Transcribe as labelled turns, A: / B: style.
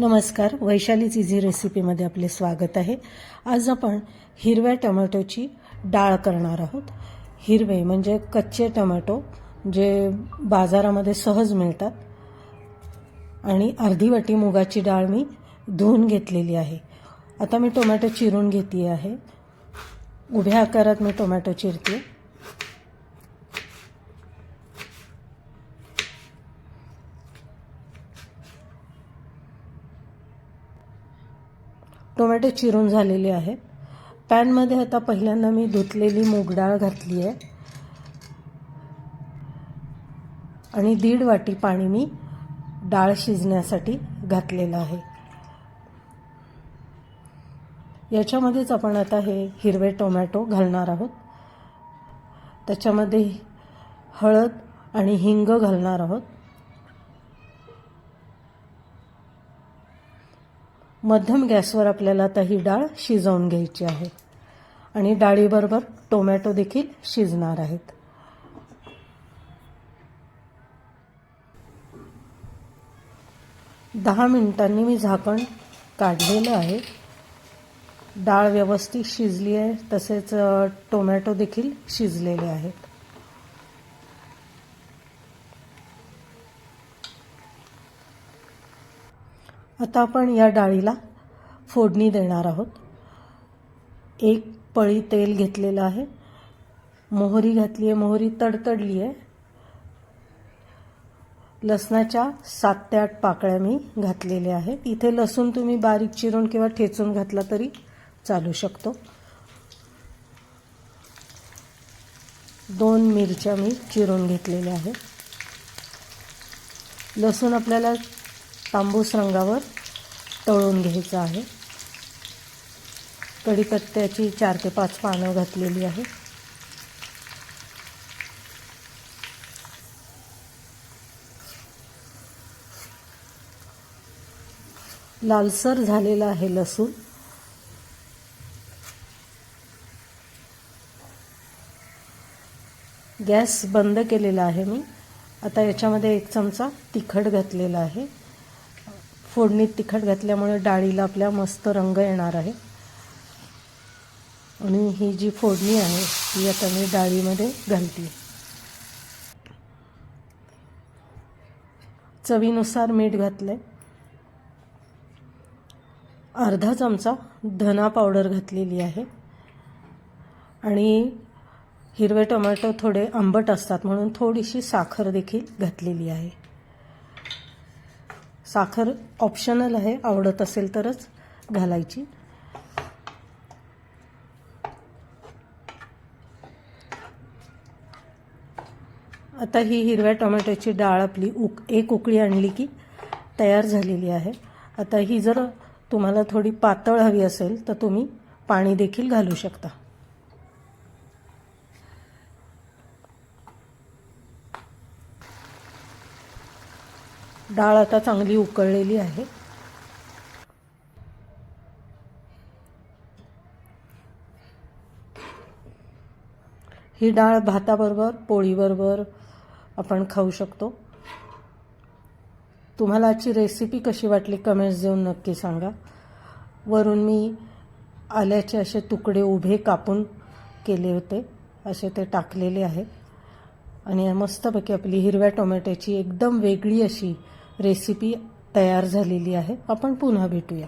A: नमस्कार वैशालीच इझी रेसिपीमध्ये आपले स्वागत आहे. आज आपण हिरव्या टमॅटोची डाळ करणार आहोत. हिरवे म्हणजे कच्चे टोमॅटो जे बाजारामध्ये सहज मिळतात. आणि अर्धी वाटी मुगाची डाळ मी धुवून घेतलेली आहे. आता मी टोमॅटो चिरून घेते आहे. उभ्या आकारात मी टोमॅटो चिरते. टोमॅटो चिरून झालेले आहेत पॅनमध्ये आता पहिल्यांदा मी धुतलेली मूग डाळ घातली आहे. आणि दीड वाटी पाणी मी डाळ शिजण्यासाठी घातलेलं आहे. याच्यामध्येच आपण आता हे हिरवे टोमॅटो घालणार आहोत. त्याच्यामध्ये हळद आणि हिंग घालणार आहोत. मध्यम गॅसवर आपल्याला आता ही डाळ शिजवून घ्यायची आहे. आणि डाळीबरोबर टोमॅटो देखील शिजणार आहेत. दहा मिनिटांनी मी झाकण काढलेलं आहे. डाळ व्यवस्थित शिजली आहे तसेच टोमॅटो देखील शिजलेले आहेत. आता आपण या डाळीला फोडणी देणार आहोत. एक पळी तेल घेतलेलं आहे. मोहरी घातली आहे. मोहरी तडतडली आहे. लसणाच्या सात ते आठ पाकळ्या मी घातलेल्या आहेत. इथे लसूण तुम्ही बारीक चिरून किंवा ठेचून घातला तरी चालू शकतो. दोन मिरच्या मी चिरून घेतलेल्या आहेत. लसूण आपल्याला तांबूस रंगावर तळून घ्यायचं आहे. कढीपत्त्याची चार ते पाच पानं घातलेली आहे. लालसर झालेला आहे लसूण. गॅस बंद केलेला आहे मी. आता याच्यामध्ये एक चमचा तिखट घातलेला आहे. फोडणीत तिखट घातल्यामुळे डाळीला आपल्या मस्त रंग येणार आहे. आणि ही जी फोडणी आहे ती आता मी डाळीमध्ये घालते. चवीनुसार मीठ घातलंय. अर्धा चमचा धना पावडर घातलेली आहे. आणि हिरवे टोमॅटो थोडे आंबट असतात म्हणून थोडीशी साखर देखील घातलेली आहे. साखर ऑप्शनल आहे आवडत असेल तरच घालायची. आता ही हिरव्या टोमॅटोची डाळ आपली उक एक उकळी आणली की तयार झालेली आहे. आता ही जर तुम्हाला थोडी पातळ हवी असेल तर तुम्ही पाणी देखील घालू शकता. डाळ आता चांगली उकळलेली आहे. ही डाळ भाताबरोबर पोळीबरोबर आपण खाऊ शकतो. तुम्हाला आजची रेसिपी कशी वाटली कमेंट्स देऊन नक्की सांगा. वरून मी आल्याचे असे तुकडे उभे कापून केले होते. असे ते टाकलेले आहे. आणि मस्तपैकी आपली हिरव्या टोमॅटोची एकदम वेगळी अशी रेसिपी तयार झालेली आहे. आपण पुन्हा भेटूया.